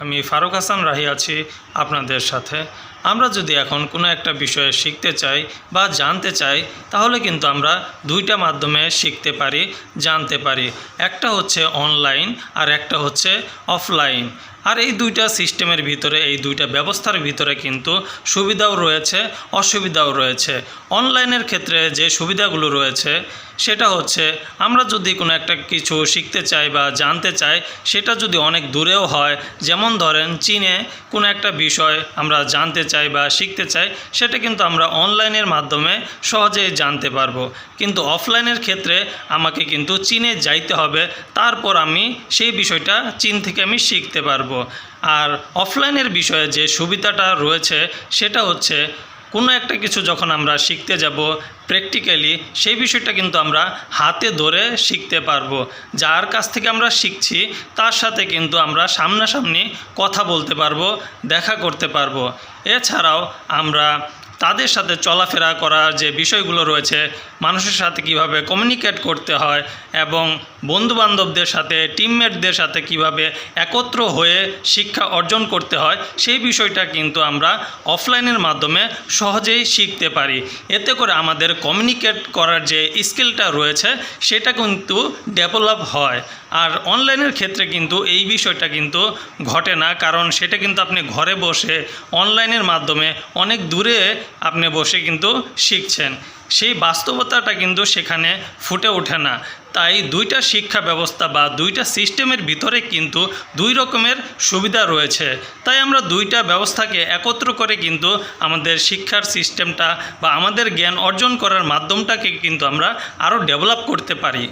আমি ফারুক হাসান রাহি আছি আপনাদের সাথে। আমরা যদি এখন কোনো একটা বিষয়ে শিখতে চাই বা জানতে চাই, তাহলে কিন্তু আমরা দুইটা মাধ্যমে শিখতে পারি, জানতে পারি। একটা হচ্ছে অনলাইন আর একটা হচ্ছে অফলাইন আর এই দুইটা সিস্টেমের ভিতরে, এই দুইটা ব্যবস্থার ভিতরে কিন্তু সুবিধাও রয়েছে, অসুবিধাও রয়েছে। অনলাইনের ক্ষেত্রে যে সুবিধাগুলো রয়েছে, সেটা হচ্ছে আমরা যদি কোনো একটা কিছু শিখতে চাই বা জানতে চাই, সেটা যদি অনেক দূরেও হয়, যেমন ধরেন চীনে কোনো একটা বিষয় আমরা জানতে চাই বা শিখতে চাই, সেটা কিন্তু আমরা অনলাইনের মাধ্যমে সহজেই জানতে পারব। কিন্তু অফলাইনের ক্ষেত্রে আমাকে কিন্তু চীনে যাইতে হবে, তারপর আমি সেই বিষয়টা চীন থেকে আমি শিখতে পারব। আর অফলাইনের বিষয়ে যে সুবিধাটা রয়েছে, সেটা হচ্ছে কোনো একটা কিছু যখন আমরা শিখতে যাব প্র্যাকটিক্যালি সেই বিষয়টা কিন্তু আমরা হাতে ধরে শিখতে পারব। যার কাছ থেকে আমরা শিখছি, তার সাথে কিন্তু আমরা সামনাসামনি কথা বলতে পারব, দেখা করতে পারব। এছাড়াও আমরা তাদের সাথে চলাফেরা করার যে বিষয়গুলো রয়েছে, মানুষের সাথে কীভাবে কমিউনিকেট করতে হয় এবং বন্ধুবান্ধবদের সাথে টিমমেটদের সাথে কীভাবে একত্র হয়ে শিক্ষা অর্জন করতে হয়, সেই বিষয়টা কিন্তু আমরা অফলাইনের মাধ্যমে সহজেই শিখতে পারি। এতে করে আমাদের কমিউনিকেট করার যে স্কিলটা রয়েছে, সেটা কিন্তু ডেভেলপ হয়। আর অনলাইনের ক্ষেত্রে কিন্তু এই বিষয়টা কিন্তু ঘটে না, কারণ সেটা কিন্তু আপনি ঘরে বসে অনলাইনের মাধ্যমে অনেক দূরে আপনি বসে কিন্তু শিখছেন। সেই বাস্তবতাটা কিন্তু সেখানে ফুটে ওঠে না। তাই দুইটা শিক্ষা ব্যবস্থা বা দুইটা সিস্টেমের ভিতরে কিন্তু দুই রকমের সুবিধা রয়েছে। তাই আমরা দুইটা ব্যবস্থাকে একত্র করে কিন্তু আমাদের শিক্ষার সিস্টেমটা বা আমাদের জ্ঞান অর্জন করার মাধ্যমটাকে কিন্তু আমরা আরও ডেভেলপ করতে পারি।